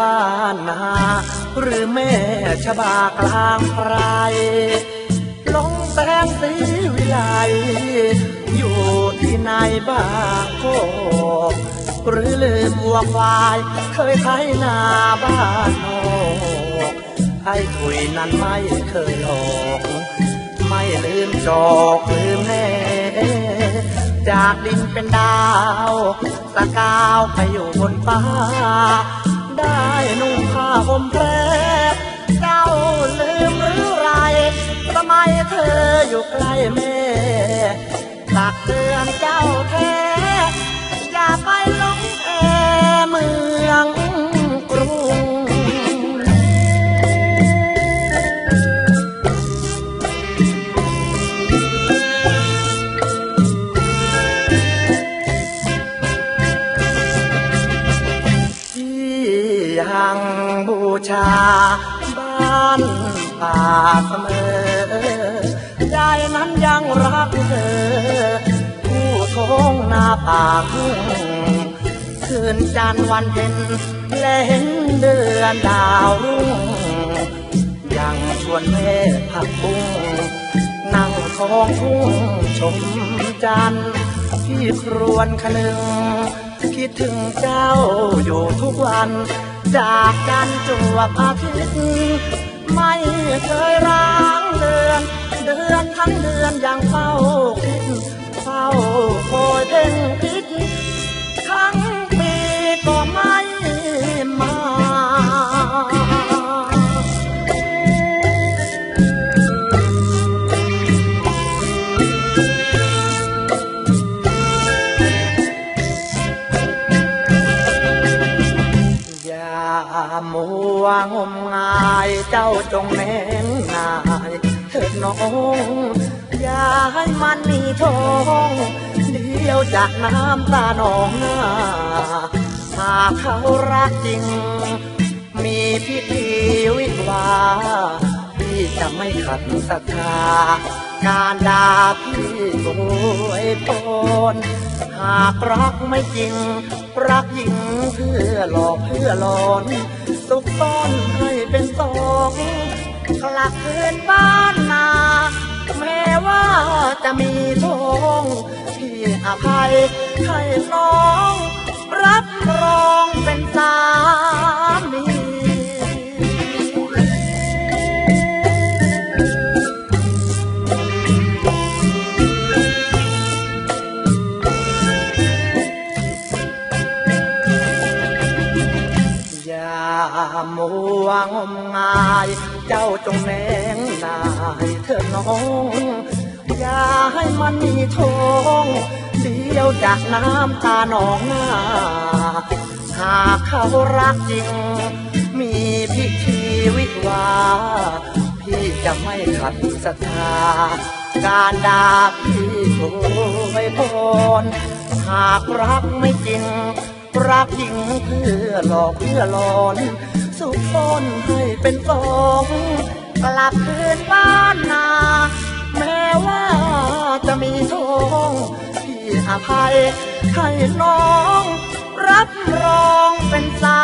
บ้านนา หรือแม่ชบากลางไพรลงแสงสีวิไลอยู่ที่ไหนบ้างโคกหรือลืมวัวควาย เคยไถนาบ้านนอกให้คุยนั้นไม่เคยหลอกไม่ลืมจอกลืมแน่จากดินเป็นดาวสกาวไปอยู่บนฟ้า ได้นุ่งผ้าห่มแพรเจ้าลืมหรือไรทำไมเธออยู่ใกล้แม่ตักเตือนเจ้าแท้า บ้านป่าเสมอ ใจนั้นยังรักเธอ ผู้ทงหน้าป่าทุ่งคืนจันวันเพ็ญและเห็นเดือนดาวรุ่ง ยังชวนแม่ผักบุ้งนั่งท้องทุ่งชมจันทร์ที่ครวนคะนึง คิดถึงเจ้าอยู่ทุกวัน จากกันจวบอาทิตย์ไม่เคยร้างเดือน เดือนทั้งเดือนยังเฝ้า งมงายเจ้าจงแน่งนายเถิดน้องอย่าให้มันมีทองเดียวจากน้ำตาหนองหน้าหากเขารักจริง มีพิธีวิวาพี่จะไม่ขัดศรัทธาการด่าพี่โวยพรหากรักไม่จริง รักหญิงเพื่อหลอกเพื่อหลอน ซุกซ่อนให้เป็นสองกลับคืนบ้านนาแม้ว่าจะมีทงพี่อภัยให้น้อง รับรอง มัวงมงาย เจ้าจงแนงนายเธอน้อง อย่าให้มันมีทองเดียวจากน้ำตาหนองหน้าหากเขารักจริง มีพิธีวิวา พี่จะไม่ขัดศรัทธาการด่าพี่โวยพรหากรักไม่จริง รักหญิงเพื่อหลอกเพื่อหลอนสุขซ่อนให้เป็นสองกลับคืนบ้านนา แม้ว่าจะมีทองที่อภัยให้น้อง รับรองเป็นสา